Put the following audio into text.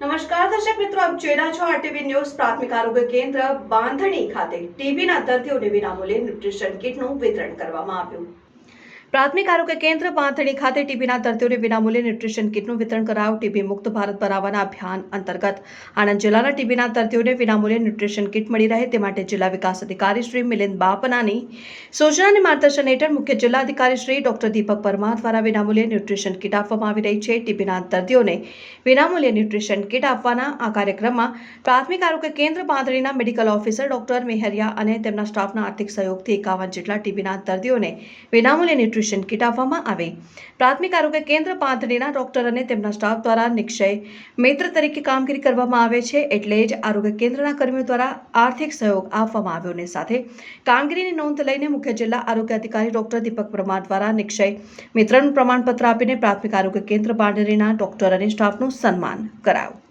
નમસ્કાર, દર્શક મિત્રો, આપ જોઈ છો આરટીવી ન્યૂઝ પ્રાથમિક આરોગ્ય કેન્દ્ર બાંધણી ખાતે. ટીબીના દર્દીઓને વિનામૂલ્યે ન્યુટ્રિશન કીટનું વિતરણ કરવામાં આવ્યું. પ્રાથમિક આરોગ્ય કેન્દ્ર બાંધણી ખાતે ટીબીના દર્દીઓને વિનામૂલ્યે ન્યુટ્રિશન કીટનું વિતરણ કરાવ ટીબી મુક્ત ભારત બનાવવાના અભિયાન અંતર્ગત. આણંદ જિલ્લાના ટીબીના દર્દીઓને વિનામૂલ્યે ન્યુટ્રિશન કીટ મળી રહે તે માટે જિલ્લા વિકાસ અધિકારી શ્રી મિલિંદ બાપનાની સૂચના માર્ગદર્શન હેઠળ મુખ્ય જિલ્લા અધિકારી શ્રી ડોક્ટર દીપક પરમાર દ્વારા વિનામૂલ્યે ન્યુટ્રિશન કીટ આપવામાં આવી રહી છે. ટીબીના દર્દીઓને વિનામૂલ્યે ન્યુટ્રિશન કીટ આપવાના આ કાર્યક્રમમાં પ્રાથમિક આરોગ્ય કેન્દ્ર બાંધણીના મેડિકલ ઓફિસર ડોક્ટર મેહરિયા અને તેમના સ્ટાફના આર્થિક સહયોગથી એકાવન જેટલા ટીબીના દર્દીઓને વિનામૂલ્યે ન્યુટ્રિશન કીટ આપવામાં આવી. પ્રાથમિક આરોગ્ય કેન્દ્ર બાંધણીના ડોક્ટર અને તેમના સ્ટાફ દ્વારા નિક્ષય મિત્ર તરીકે કામગીરી કરવામાં આવે છે એટલે જ આરોગ્ય કેન્દ્રના કર્મીઓ દ્વારા આર્થિક સહયોગ આપવામાં આવ્યો અને સાથે કામગીરીની નોંધ લઈને મુખ્ય જિલ્લા આરોગ્ય અધિકારી ડોક્ટર દીપક પરમાર દ્વારા નિક્ષય મિત્રનું પ્રમાણપત્ર આપીને પ્રાથમિક આરોગ્ય કેન્દ્ર બાંધણીના ડોક્ટર અને સ્ટાફનું સન્માન કરાયું.